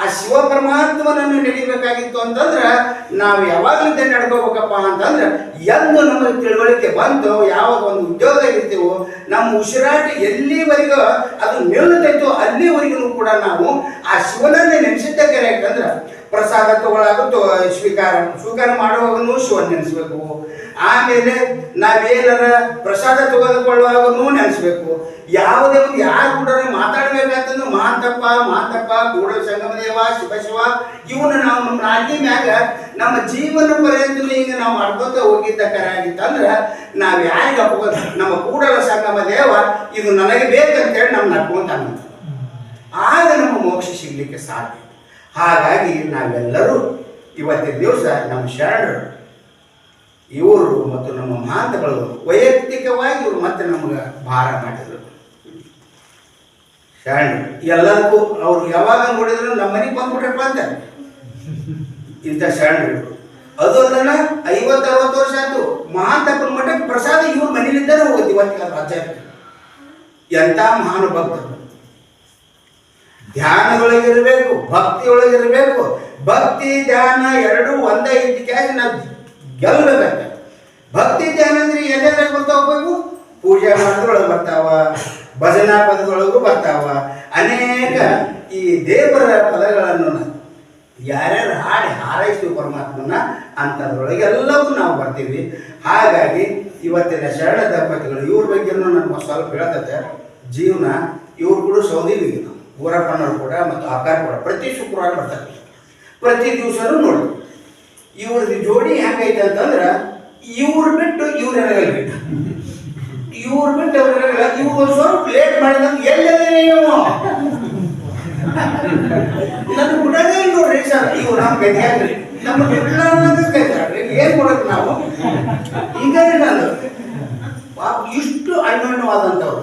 ಆ ಶಿವ ಪರಮಾತ್ಮನನ್ನು ನಡಿಬೇಕಾಗಿತ್ತು ಅಂತಂದ್ರೆ ನಾವು ಯಾವಾಗಲಿಂದ ನಡ್ಕೋಬೇಕಪ್ಪ ಅಂತಂದ್ರೆ ಎಂದು ನಮಗೆ ತಿಳುವಳಿಕೆ ಬಂತು ಯಾವಾಗ ಒಂದು ಉದ್ಯೋಗ ಇರ್ತೀವೋ ನಮ್ಮ ಉಸಿರಾಟ ಎಲ್ಲಿವರೆಗೂ ಅದು ನಿಲ್ಲತೈತೋ ಅಲ್ಲಿವರೆಗೂ ಕೂಡ ನಾವು ಆ ಶಿವನನ್ನೇ ನೆನೆಸಿದ್ದಕ್ಕೆ ಯಾಕಂದ್ರೆ ಪ್ರಸಾದ ತಗೊಳ್ಳಾಗುತ್ತೋ ಸ್ವೀಕಾರ ಸ್ವೀಕಾರ ಮಾಡುವಾಗನೂ ಶಿವನ್ ನೆನೆಸ್ಬೇಕು. ಆಮೇಲೆ ನಾವೇನಾರ ಪ್ರಸಾದ ತೆಗೆದುಕೊಳ್ಳುವಾಗನೂ ನೆನೆಸ್ಬೇಕು. ಯಾವುದೇ ಒಂದು ಯಾರು ಕೂಡ ಮಾತಾಡ್ಬೇಕಂತಂದ್ರೆ ಮಾತಪ್ಪ ಮಾತಪ್ಪ, ಕೂಡಲ ಸಂಗಮದೇವ, ಶಿವ ಶಿವ ಇವನ್ನ ನಾವು ನಮ್ಮ ರಾಜ್ಯ ಮ್ಯಾಗ ನಮ್ಮ ಜೀವನ ಪರ್ಯಂತ ಈಗ ನಾವು ಮಾಡ್ಕೊತ ಹೋಗಿದ್ದ ಕರೆ ಆಗಿತ್ತಂದ್ರೆ ನಾವು ಯಾರಿಗೆ ಅಪ್ಪ ನಮ್ಮ ಕೂಡಲ ಸಂಗಮ ದೇವ ಇದು ನನಗೆ ಬೇಕಂತೇಳಿ ನಮ್ಮ ನಡ್ಕೊಂತ ಆಗ ನಮ್ಮ ಮೋಕ್ಷ ಸಿಗ್ಲಿಕ್ಕೆ ಸಾಧ್ಯ. ಹಾಗಾಗಿ ನಾವೆಲ್ಲರೂ ಇವತ್ತಿನ ದಿವಸ ನಮ್ಮ ಶರಣರು ಇವರು ಮತ್ತು ನಮ್ಮ ಮಹಾಂತಗಳು ವೈಯಕ್ತಿಕವಾಗಿ ಇವರು ಮತ್ತೆ ನಮಗೆ ಭಾರ ಮಾಡಿದರು. ಶರಣ ಎಲ್ಲದಕ್ಕೂ ಅವ್ರು ಯಾವಾಗ ನೋಡಿದ್ರು ನಮ್ಮ ಮನೆಗೆ ಬಂದ್ಬಿಟ್ರಪ್ಪ ಅಂತ. ಇಂಥ ಶರಣರು ಅದು ಅಲ್ಲನ ಐವತ್ತು, ಅರವತ್ತು ವರ್ಷ ಆಯ್ತು. ಮಹಾಂತಪ್ಪನ ಮಠಕ್ಕೆ ಪ್ರಸಾದ ಇವ್ರ ಮನೆಯಿಂದನೇ ಹೋಗುತ್ತೆ ಇವತ್ತಿನ ರಾಜ್ಯ ಎಂಥ ಮಹಾನು ಭಕ್ತರು. ಧ್ಯಾನದೊಳಗಿರಬೇಕು, ಭಕ್ತಿಯೊಳಗಿರಬೇಕು. ಭಕ್ತಿ, ಧ್ಯಾನ ಎರಡು ಒಂದೇ ಇದ್ದಕ್ಕಾಗಿ ನಾವು ಗೆಲ್ಲಬೇಕು ಭಕ್ತಿ ಧ್ಯಾನ ಅಂದ್ರೆ ಎಲ್ಲೆಲ್ಲ ಬರ್ತಾವ ಬೇಕು ಪೂಜೆ ಮಾಡೋದ್ರೊಳಗೆ ಬರ್ತಾವ, ಭಜನಾ ಪದದೊಳಗೂ ಬರ್ತಾವ. ಅನೇಕ ಈ ದೇವರ ಪದಗಳನ್ನು ಯಾರ್ಯಾರು ಹಾಡಿ ಹಾರೈಸ್ತೀವಿ ಪರಮಾತ್ಮನ ಅಂಥದ್ರೊಳಗೆ ಎಲ್ಲವೂ ನಾವು ಬರ್ತೀವಿ. ಹಾಗಾಗಿ ಇವತ್ತಿನ ಶರಣ ದಂಪತಿಗಳು ಇವ್ರ ಬಗ್ಗೆನೂ ನನಗೆ ಸ್ವಲ್ಪ ಹೇಳತತೆ. ಜೀವನ ಇವ್ರು ಕೂಡ ಸೌದಿ ನಾವು ಊರಪ್ಪನವ್ರು ಕೂಡ ಮತ್ತು ಆಕಾರ ಕೂಡ ಪ್ರತಿ ಶುಕ್ರವಾರ ಬರ್ತಾರೆ. ಪ್ರತಿ ದಿವಸನೂ ನೋಡಿ. ಇವ್ರದ್ದು ಜೋಡಿ ಹೆಂಗೈತೆ ಅಂತಂದ್ರೆ, ಇವ್ರ ಬಿಟ್ಟು ಇವ್ರ ಎಡಗಲ್ ಬಿಟ್ಟು. ಇವ್ರ ಬಿಟ್ಟು ಅವ್ರ ಎಡಗಲ್ಲ ಇವ್ರು ಒಂದು ಸ್ವಲ್ಪ ಲೇಟ್ ಮಾಡಿದಂಗೆ ಎಲ್ಲದೇ ನೀವು ನನ್ನ ಹುಡುಗ ನೋಡ್ರಿ ಸರ್ ಇವ್ರು ನಮ್ಮ ಗದಿಯಾಗ್ರಿ. ನಮ್ಮ ದುಡ್ಡಾಡ್ರಿ ಏನ್ ಕೊಡಕ್ ನಾವು? ಈಗ ನಾನು. ಇಷ್ಟು ಅನ್ಯೋನ್ಯವಾದಂಥವ್ರು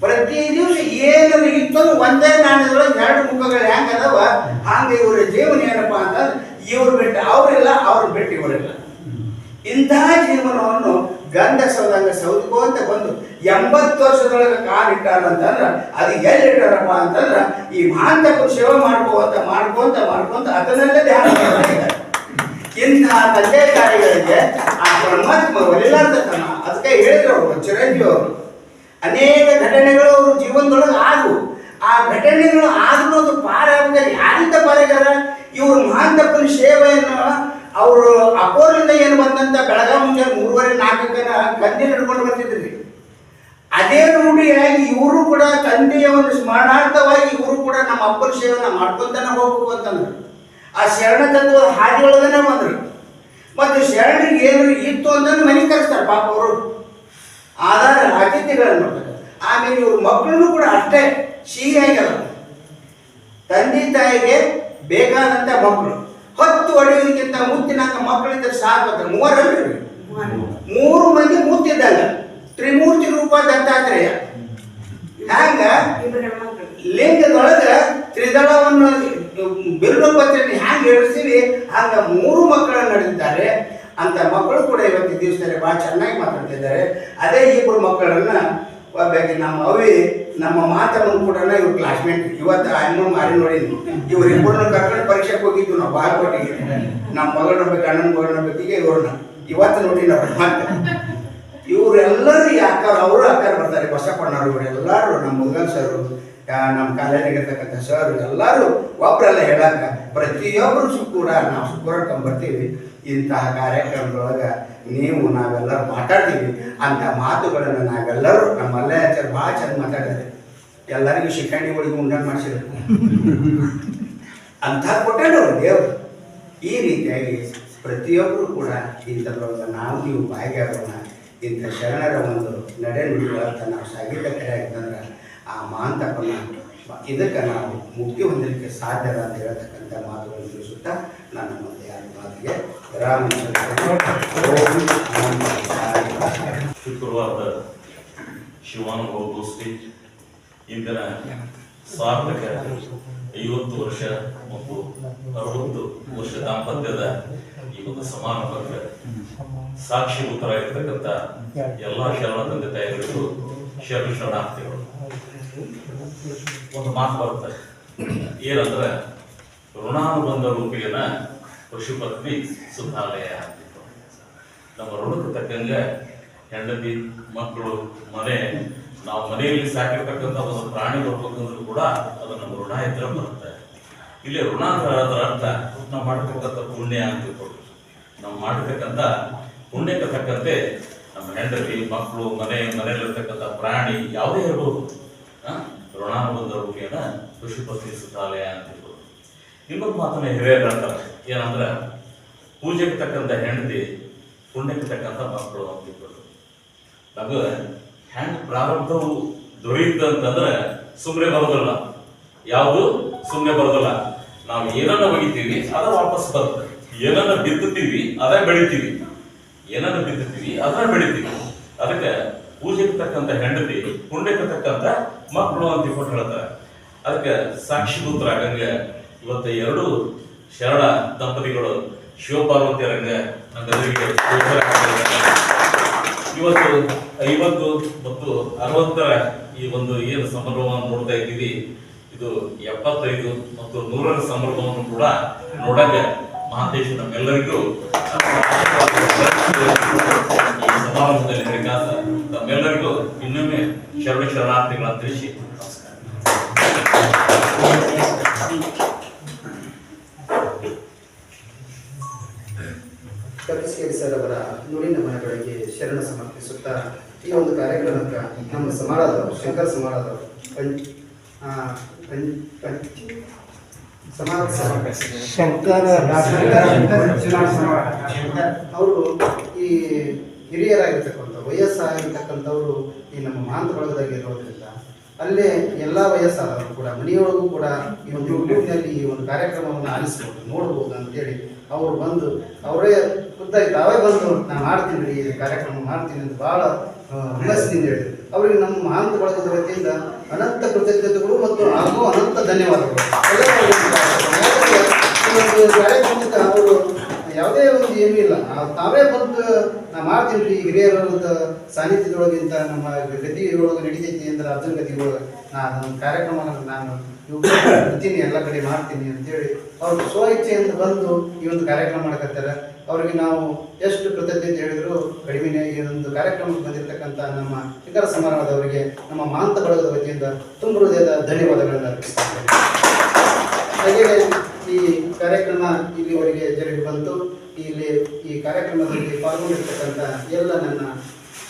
ಪ್ರತಿ ದಿವಸ ಏನಾದ್ರು ಒಂದೇ ನಾಣ್ಯದೊಳಗೆ ಎರಡು ಮುಖಗಳು ಹೆಂಗೆ ಅದಾವ ಹಂಗೆ ಇವರ ಜೀವನ ಏನಪ್ಪ ಅಂತಂದ್ರೆ ಇವ್ರು ಬಿಟ್ಟು ಅವರಿಲ್ಲ, ಅವ್ರು ಬಿಟ್ಟು ಇವರಿಲ್ಲ. ಇಂತಹ ಜೀವನವನ್ನು ಗಂಧ ಸೌದಂಗ ಸೌದ್ಕೋತ ಬಂದು ಎಂಬತ್ತು ವರ್ಷದೊಳಗೆ ಕಾಲು ಇಟ್ಟಾರ ಅಂತಂದ್ರೆ ಅದು ಎಲ್ಲಿ ಇಟ್ಟಾರಪ್ಪ ಅಂತಂದ್ರ ಈ ಮಹಾಂತ ಪುರುಷವ ಮಾಡ್ಕೋತ ಮಾಡ್ಕೊಂತ ಮಾಡ್ಕೊಂತ ಅದನ್ನಲ್ಲೇ ಧ್ಯಾನ ಮಾಡ್ತಾರೆ. ಇಂತಹ ತಂದೆ ತಾಯಿಗಳಿಗೆ ಆ ಪರಮಾತ್ಮ ಒಲಿಲಾರ್ದತನ. ಅದಕ್ಕೆ ಹೇಳಿದ್ರು ಅವರು ಚಿರಂಜೀವಿ ಅವರು. ಅನೇಕ ಘಟನೆಗಳು ಅವ್ರ ಜೀವನದೊಳಗೆ ಆದವು. ಆ ಘಟನೆಗಳು ಆದ್ರೂ ಅದು ಪಾರಾಗದಲ್ಲಿ ಯಾರಿಂದ ಪಾರಾಗ್ಯಾರ ಇವರು ಮಹಾಂತಪ್ಪನ ಸೇವೆಯನ್ನು ಅವರು ಅಪೋರ್ನಿಂದ ಏನು ಬಂದಂತ ಬೆಳಗಾವಿ ಮುಂಜಾನೆ ಮೂರುವರೆ ನಾಲ್ಕಕ್ಕನ ಕಂದಿ ನಡ್ಕೊಂಡು ಬರ್ತಿದ್ರಿ. ಅದೇ ರೂಢಿಯಾಗಿ ಇವರು ಕೂಡ ತಂದೆಯ ಒಂದು ಸ್ಮರಣಾರ್ಥವಾಗಿ ಇವರು ಕೂಡ ನಮ್ಮ ಅಪ್ಪನ ಸೇವೆನ ಮಾಡ್ಕೊಂತಾನೆ ಹೋಗ್ಬೇಕು ಅಂತಂದ್ರು. ಆ ಶರಣ ತತ್ವದ ಹಾದಿಯೊಳಗನೆ ಬಂದ್ರು. ಮತ್ತು ಶರಣಿಗೆ ಏನು ಇತ್ತು ಅಂತಂದ್ರೆ ಮನೆ ಕರೆಸ್ತಾರೆ ಪಾಪ ಅವರು. ಆಧಾರ ಅತಿಥಿಗಳನ್ನು ಆಮೇಲೆ ಇವ್ರ ಮಕ್ಕಳನ್ನು ಕೂಡ ಅಷ್ಟೇ ಆಗ್ಯಾರ ತಂದೆ ತಾಯಿಗೆ ಬೇಕಾದಂತ ಮಕ್ಕಳು. ಹತ್ತು ಹೊಡೆಯೋದಕ್ಕಿಂತ ಮುತ್ತಿನಾಗ ಮಕ್ಕಳಿದ್ದರೆ ಸಾಕು ಮೂವರಲ್ಲ ಮೂರು ಮಂದಿ ಮುತ್ತಿದ್ದಲ್ಲ ತ್ರಿಮೂರ್ತಿ ರೂಪ ದತ್ತಾತ್ರೇಯ. ಹ್ಯಾಂಗ? ಲಿಂಗದೊಳಗೆ ತ್ರಿದಳವನ್ನು ಬಿಲ್ವಪತ್ರೆಯನ್ನು ಹ್ಯಾಂಗ ಹೇಳ್ತೀವಿ ಹಂಗ ಮೂರು ಮಕ್ಕಳನ್ನು ನಡೆದಿದ್ದಾರೆ. ಅಂತ ಮಕ್ಕಳು ಕೂಡ ಇವತ್ತು ದಿವಸದಲ್ಲಿ ಬಹಳ ಚೆನ್ನಾಗಿ ಮಾತಾಡ್ತಿದ್ದಾರೆ. ಅದೇ ಇಬ್ಬರು ಮಕ್ಕಳನ್ನ ಒಬ್ಬಾಕಿ ನಮ್ಮ ಅವಿ ನಮ್ಮ ಮಾತನ್ನು ಕೂಡ ಇವ್ರು ಕ್ಲಾಸ್ಮೇಟ್ ಇವತ್ತು ಅಮ್ಮ ಮಾರಿ ನೋಡಿದ್ವಿ ಇವ್ರು ಇಬ್ಬರನ್ನು ಕರ್ಕೊಂಡು ಪರೀಕ್ಷೆಗೆ ಹೋಗಿದ್ವಿ ನಾವು ಬಾಗಲಕೋಟೆಗೆ. ನಮ್ಮ ಮಗಳ ನೋಡ್ಬೇಕು, ಅಣ್ಣನ ಮಗಳ ನೋಡ್ಬೇಕಿಗೆ ಇವ್ರನ್ನ ಇವತ್ತು ನೋಡಿ ನಾವು ಮಾತು ಇವರೆಲ್ಲರೂ ಯಾಕಾರ ಅವರು ಅಕ್ಕಾರ ಬರ್ತಾರೆ. ಬಸಪ್ಪಣ್ಣವರು ಇವರೆಲ್ಲರೂ, ನಮ್ಮ ಮುರುಗನ್ ಸರು ನಮ್ಮ ಕಾಲೇಜಿಗಿರ್ತಕ್ಕಂಥ ಸರ್ ಎಲ್ಲರೂ ಒಬ್ಬರೆಲ್ಲ ಹೇಳಾಕ ಪ್ರತಿಯೊಬ್ಬರು ಕೂಡ ನಾವು ಶುಕ್ರವಾರ ಬರ್ತೀವಿ. ಇಂತಹ ಕಾರ್ಯಕ್ರಮದೊಳಗೆ ನೀವು ನಾವೆಲ್ಲರೂ ಮಾತಾಡ್ತೀವಿ ಅಂತ ಮಾತುಗಳನ್ನು ನಾವೆಲ್ಲರೂ ನಮ್ಮ ಆಚಾರ ಭಾಳ ಚೆಂದ ಮಾತಾಡಿದ್ರೆ ಎಲ್ಲರಿಗೂ ಶಿಖಂಡಿ ಒಳಗೆ ಉಂಡಂಗೆ ಮಾಡಿಸಿದ್ರು. ಅಂತ ಕೊಟ್ಟರು ದೇವರು. ಈ ರೀತಿಯಾಗಿ ಪ್ರತಿಯೊಬ್ಬರು ಕೂಡ ಇಂಥದ್ರೊಳಗೆ ನಾವು ನೀವು ಭಾಗಿಯಾಗೋಣ ಇಂಥ ಶರಣರ ಒಂದು ನಡೆ ಅಂತ ನಾವು ಸಾಹಿತ್ಯ ಆಗಿತ್ತಂದ್ರೆ ಆ ಮಾಂತಪನ ಇದಕ್ಕೆ ನಾವು ಮುಕ್ತಿ ಹೊಂದಲಿಕ್ಕೆ ಸಾಧ್ಯ ಅಂತ ಹೇಳ್ತಕ್ಕಂಥ ಮಾತುಗಳನ್ನು ತಿಳಿಸುತ್ತಾ ನಾನು ಮಾತಿಗೆ. ಶುಕ್ರವಾರದ ಶಿವಾನುಭವ ಗೋಷ್ಠಿ ಇಂದಿನ ಸಾರ್ಥಕ ಐವತ್ತು ವರ್ಷ ಮತ್ತು ಅರವತ್ತು ವರ್ಷ ದಾಂಪತ್ಯದ ಈ ಒಂದು ಸಮಾರಂಭಕ್ಕೆ ಸಾಕ್ಷಿಭೂತರಾಗಿರ್ತಕ್ಕಂಥ ಎಲ್ಲ ಶರಣ ತಂದೆ ತಾಯಿಗಳಿಗೂ ಶರಣ ಒಂದು ಮಾತು ಬರುತ್ತೆ ಏನಂದ್ರೆ ಋಣಾನುಬಂಧ ರೂಪಿಯನ್ನ ಪಶುಪತ್ನಿ ಸುಧಾಲಯ ಅಂತಿತ್ತು. ನಮ್ಮ ಋಣಕ್ಕೆ ತಕ್ಕಂಗೆ ಹೆಂಡತಿ, ಮಕ್ಕಳು, ಮನೆ, ನಾವು ಮನೆಯಲ್ಲಿ ಸಾಕಿರ್ತಕ್ಕಂಥ ಒಂದು ಪ್ರಾಣಿ ಬರ್ಬೇಕಂದ್ರೂ ಕೂಡ ಅದು ನಮ್ಮ ಋಣ ಇದ್ರೆ ಬರುತ್ತೆ. ಇಲ್ಲಿ ಋಣ ಅಂದ್ರೆ ಅದರ ಅರ್ಥ ನಾವು ಮಾಡಿರ್ತಕ್ಕಂಥ ಪುಣ್ಯ ಅಂತ ತಿಳ್ಕೊಳ್ಳಿ ನಾವು ಮಾಡಿರ್ತಕ್ಕಂಥ ಪುಣ್ಯಕ್ಕೆ ತಕ್ಕಂತೆ ನಮ್ಮ ಹೆಂಡತಿ, ಮಕ್ಕಳು, ಮನೆ, ಮನೆಯಲ್ಲಿರ್ತಕ್ಕಂಥ ಪ್ರಾಣಿ ಯಾವುದೇ ಇರ್ಬೋದು. ಋಣಾನುಬಂಧ ರೂಪಿಯನ್ನ ಋಷಿಪತಿ ಸುತಾಲಯ ಅಂತ ತಿಳ್ಕೊಳ್ಳಿ ಇನ್ನೊಂದು ಮಾತನ್ನ ಹಿರಿಯರು ಹೇಳ್ತಾರೆ. ಏನಂದ್ರೆ ಪೂಜೆಗೆ ತಕ್ಕಂಥ ಹೆಂಡತಿ ಪುಣ್ಯಕ್ಕೆ ತಕ್ಕಂಥ ಮಕ್ಕಳು ಅಂತ ತಿಳ್ಕೊಳ್ಳಿ ನಮಗೆ ಹೆಂಗೆ ಪ್ರಾರಂಭವು ದೊರೆಯುತ್ತಂತಂದ್ರೆ ಸುಮ್ಮನೆ ಬರೋದಿಲ್ಲ. ಯಾವುದು? ಸುಮ್ಮನೆ ಬರೋದಿಲ್ಲ. ನಾವು ಏನನ್ನ ಒಗಿತೀವಿ ಅದ ವಾಪಸ್ ಬರುತ್ತೆ. ಏನನ್ನ ಬಿತ್ತುತ್ತೀವಿ, ಅದೇ ಬೆಳಿತೀವಿ. ಏನನ್ನ ಬಿತ್ತುತ್ತೀವಿ ಅದನ್ನ ಬೆಳಿತೀವಿ. ಅದಕ್ಕೆ ಪೂಜೆಗೆ ತಕ್ಕಂತ ಹೆಂಡತಿ ಪುಣ್ಯಕ್ಕೆ ತಕ್ಕಂತ ಮಕ್ಕಳು ಅಂತ ಹೇಳ್ತಾರೆ. ಅದಕ್ಕೆ ಸಾಕ್ಷಿಭೂತರಾಗಂಗೆ ಇವತ್ತು ಎರಡು ಶರಣ ದಂಪತಿಗಳು ಶಿವಪಾರ್ವತಿಯರಂಗ ಇವತ್ತು ಐವತ್ತು ಮತ್ತು ಅರವತ್ತರ ಈ ಒಂದು ಏನು ಸಂಭ್ರಮವನ್ನು ನೋಡ್ತಾ ಇದ್ದೀವಿ, ಇದು ಎಪ್ಪತ್ತೈದು ಮತ್ತು ನೂರರ ಸಂಭ್ರಮವನ್ನು ಕೂಡ ನೋಡಕ್ಕೆ ಮಹಾಂತೇಶ್ ನಮ್ಮೆಲ್ಲರಿಗೂ ಸಮಾರಂಭದಲ್ಲಿ ಬೇಕಾದ ತಮ್ಮೆಲ್ಲರಿಗೂ ಇನ್ನೊಮ್ಮೆ ಶರಣ ಶರಣಾರ್ಥಿಗಳನ್ನು ತಿಳಿಸಿ. ನಮಸ್ಕಾರ ಕಪಿಸ್ಕೇರಿ ಸರ್ ಅವರ ನುಡಿನ ಮನೆಗಳಿಗೆ ಶರಣ ಸಮರ್ಪಿಸುತ್ತಾ ಈ ಒಂದು ಕಾರ್ಯಕ್ರಮಕ್ಕೆ ನಮ್ಮ ಸಮಾಜದವರು ಶಂಕರ ಸಮಾಜದವರು ಪಂಚ್ ಆ, ಪಂಚ್ ಪಂಚ್ ಸಮಾಜ ಶಂಕರ ಅವರು ಈ ಹಿರಿಯರಾಗಿರ್ತಕ್ಕಂಥ ವಯಸ್ಸಾಗಿರ್ತಕ್ಕಂಥವರು ಈ ನಮ್ಮ ಮಾಂತ ಬಳಗದಾಗಿರೋದ್ರಿಂದ ಅಲ್ಲೇ ಎಲ್ಲ ವಯಸ್ಸಾದವರು ಕೂಡ ಮನೆಯೊಳಗೂ ಕೂಡ ಈ ಒಂದು ಯೂಟ್ಯೂಬ್ನಲ್ಲಿ ಈ ಒಂದು ಕಾರ್ಯಕ್ರಮವನ್ನು ಆಲಿಸ್ಬೋದು ನೋಡ್ಬೋದು ಅಂತೇಳಿ ಅವರು ಬಂದು, ಅವರೇ ಗೊತ್ತಾಯ್ತು ತಾವೇ ಬಂದು ನಾನು ಮಾಡ್ತೀನಿ ರೀ ಕಾರ್ಯಕ್ರಮ ಮಾಡ್ತೀನಿ ಅಂತ ಭಾಳ ಹೇಳಿ. ಅವರಿಗೆ ನಮ್ಮ ಮಹಾಂತ ಬಳಗದ ವತಿಯಿಂದ ಅನಂತ ಕೃತಜ್ಞತೆಗಳು ಮತ್ತು ಹಾಗೂ ಅನಂತ ಧನ್ಯವಾದಗಳು. ಅವರು ಯಾವುದೇ ಒಂದು ಏನೂ ಇಲ್ಲ ತಾವೇ ಬಂದು ನಾ ಮಾಡ್ತೀನಿ ರೀ ಹಿರಿಯರ ಒಂದು ಸಾನ್ನಿಧ್ಯದೊಳಗಿಂತ ನಮ್ಮ ಗತಿಯೊಳಗೆ ನಡೀತೈತಿ ಅಂದ್ರೆ ಅರ್ಜುನ ಗತಿಯೊಳಗೆ ನಾನು ಕಾರ್ಯಕ್ರಮ ನಾನು ಇರ್ತೀನಿ ಎಲ್ಲ ಕಡೆ ಮಾಡ್ತೀನಿ ಅಂತೇಳಿ ಅವ್ರು ಸ್ವ ಇಚ್ಛೆಯಿಂದ ಬಂದು ಈ ಒಂದು ಕಾರ್ಯಕ್ರಮ ಮಾಡಕತ್ತಾರೆ. ಅವ್ರಿಗೆ ನಾವು ಎಷ್ಟು ಕೃತಜ್ಞತೆ ಹೇಳಿದ್ರು ಕಡಿಮೆನೇ ಈ ಒಂದು ಕಾರ್ಯಕ್ರಮಕ್ಕೆ ಬಂದಿರತಕ್ಕಂಥ ನಮ್ಮ ಇತರ ಸಮಾರಂಭದವರಿಗೆ, ನಮ್ಮ ಮಾಂತ ಬಳಗದ ವತಿಯಿಂದ ತುಂಬ ಹೃದಯದ ಧನ್ಯವಾದಗಳನ್ನು ಅರ್ಪಿಸ್ತಾರೆ ಈ ಕಾರ್ಯಕ್ರಮ ಇಲ್ಲಿವರೆಗೆ ಜರುಗಿ ಬಂತು. ಇಲ್ಲಿ ಈ ಕಾರ್ಯಕ್ರಮದಲ್ಲಿ ಪಾಲ್ಗೊಂಡಿರ್ತಕ್ಕಂಥ ಎಲ್ಲ ನನ್ನ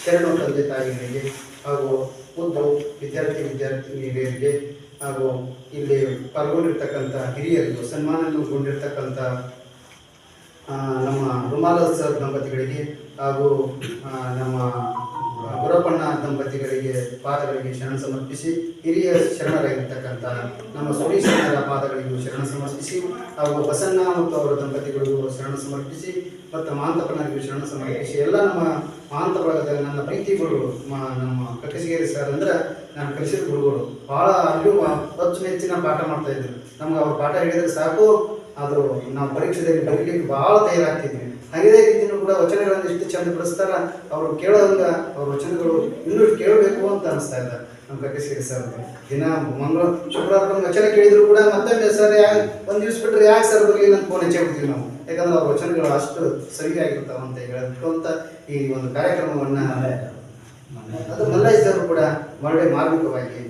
ಶರಣು ತಂದೆ ತಾಯಿಗಳಿಗೆ ಹಾಗೂ ಉದ್ದು ವಿದ್ಯಾರ್ಥಿ ವಿದ್ಯಾರ್ಥಿನಿಯರಿಗೆ ಹಾಗೂ ಇಲ್ಲಿ ಪಾಲ್ಗೊಂಡಿರ್ತಕ್ಕಂಥ ಹಿರಿಯರು ಸನ್ಮಾನಗೊಂಡಿರ್ತಕ್ಕಂಥ ನಮ್ಮ ರುಮಾಲ ಸರ್ ದಂಪತಿಗಳಿಗೆ ಹಾಗೂ ನಮ್ಮ ಗುರಪ್ಪಣ್ಣ ದಂಪತಿಗಳಿಗೆ ಪಾದಗಳಿಗೆ ಶರಣ ಸಮರ್ಪಿಸಿ, ಹಿರಿಯ ಶರಣರಾಗಿರ್ತಕ್ಕಂಥ ನಮ್ಮ ಸುಡಿ ಶರಣರ ಪಾದಗಳಿಗೂ ಶರಣ ಸಮರ್ಪಿಸಿ ಹಾಗೂ ಬಸಣ್ಣ ಮತ್ತು ಅವರ ದಂಪತಿಗಳಿಗೂ ಶರಣ ಸಮರ್ಪಿಸಿ ಮತ್ತು ಮಾಂತಪ್ಪನರಿಗೂ ಶರಣ ಸಮರ್ಪಿಸಿ ಎಲ್ಲ ನಮ್ಮ ಮಾಂತ ಬಳಗದ ನನ್ನ ಪ್ರೀತಿಗಳು ನಮ್ಮ ಕಟ್ಟಿಸಿಗೇರಿ ಸರ್ ಅಂದ್ರೆ ನಾನು ಕಲಿಸಿದ ಗುರುಗಳು ಭಾಳ ಅಲ್ಲೂ ಅಚ್ಚುಮೆಚ್ಚಿನ ಪಾಠ ಮಾಡ್ತಾ ಇದ್ರು. ನಮ್ಗೆ ಅವ್ರ ಪಾಠ ಹೇಳಿದ್ರೆ ಸಾಕು ಅದು ನಾವು ಪರೀಕ್ಷೆಯಲ್ಲಿ ಬರೀಲಿಕ್ಕೆ ಭಾಳ ತಯಾರಾಗ್ತಿದ್ವಿ. ಹಾಗೆ ರೀತಿಯೂ ಕೂಡ ವಚನಗಳನ್ನು ಎಷ್ಟು ಚಂದ ಬಿಡಿಸ್ತಾರ, ಅವರು ಕೇಳೋದಂಗ ಅವ್ರ ವಚನಗಳು ಇನ್ನೂ ಕೇಳಬೇಕು ಅಂತ ಅನಿಸ್ತಾ ಇಲ್ಲ ನಮ್ಮ ಕಕ್ಕಸಿರಿ ಸರ್ ದಿನ ಮಂಗಳ ಶುಕ್ರವಾರ ಬಂದು ವಚನ ಕೇಳಿದ್ರು ಕೂಡ ಮತ್ತೆ ಸರ್ ಯಾಕೆ ಒಂದು ದಿವ್ಸ ಬಿಟ್ಟರೆ ಯಾಕೆ ಸರ್ ಬರಲಿಲ್ಲ ಅಂತ ಫೋನ್ ಹಚ್ಚಿಬಿಡ್ತೀವಿ ನಾವು. ಯಾಕಂದ್ರೆ ಅವ್ರ ವಚನಗಳು ಅಷ್ಟು ಸರಿಯಾಗಿರ್ತಾವಂತ ಹೇಳಬೇಕು ಈ ಒಂದು ಕಾರ್ಯಕ್ರಮವನ್ನ ಅದು ಮಲ್ಲೈಸರು ಕೂಡ ಒಳ್ಳೆ ಮಾರ್ಮಿಕವಾಗಿ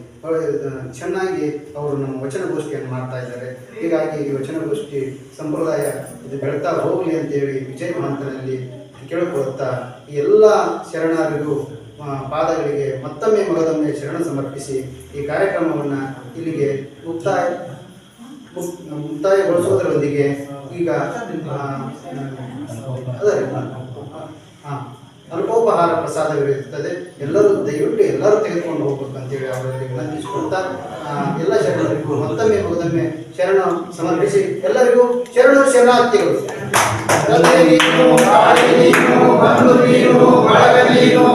ಚೆನ್ನಾಗಿ ಅವರು ನಮ್ಮ ವಚನಗೋಷ್ಠಿಯನ್ನು ಮಾಡ್ತಾ ಇದ್ದಾರೆ. ಹೀಗಾಗಿ ಈ ವಚನಗೋಷ್ಠಿ ಸಂಪ್ರದಾಯ ಇದು ಬೆಳ್ತಾ ಹೋಗಲಿ ಅಂತೇಳಿ ವಿಜಯ ಮಹಂತನಲ್ಲಿ ಕೇಳಿಕೊಳ್ಳುತ್ತಾ ಈ ಎಲ್ಲ ಶರಣರಿಗೂ ಪಾದಗಳಿಗೆ ಮತ್ತೊಮ್ಮೆ ಮಗದೊಮ್ಮೆ ಶರಣ ಸಮರ್ಪಿಸಿ ಈ ಕಾರ್ಯಕ್ರಮವನ್ನು ಇಲ್ಲಿಗೆ ಮುಕ್ತಾಯ, ಮುಕ್- ಮುಕ್ತಾಯಗೊಳಿಸುವುದರೊಂದಿಗೆ ಈಗ ಹಾಂ. ಅಲ್ಪೋಪಹಾರ ಪ್ರಸಾದವಿರುತ್ತದೆ ಎಲ್ಲರೂ ದಯವಿಟ್ಟು ಎಲ್ಲರೂ ತೆಗೆದುಕೊಂಡು ಹೋಗ್ಬೇಕು ಅಂತೇಳಿ ಅವರಲ್ಲಿ ವಿನಂತಿಸಿಕೊಳ್ತಾ ಎಲ್ಲ ಶರಣರಿಗೂ ಮತ್ತೊಮ್ಮೆ ಮಗದೊಮ್ಮೆ ಶರಣ ಸಮರ್ಪಿಸಿ ಎಲ್ಲರಿಗೂ ಶರಣು ಶರಣಾರ್ಥಿಗಳು. ನೀನು, ಬಳಗ ನೀನು,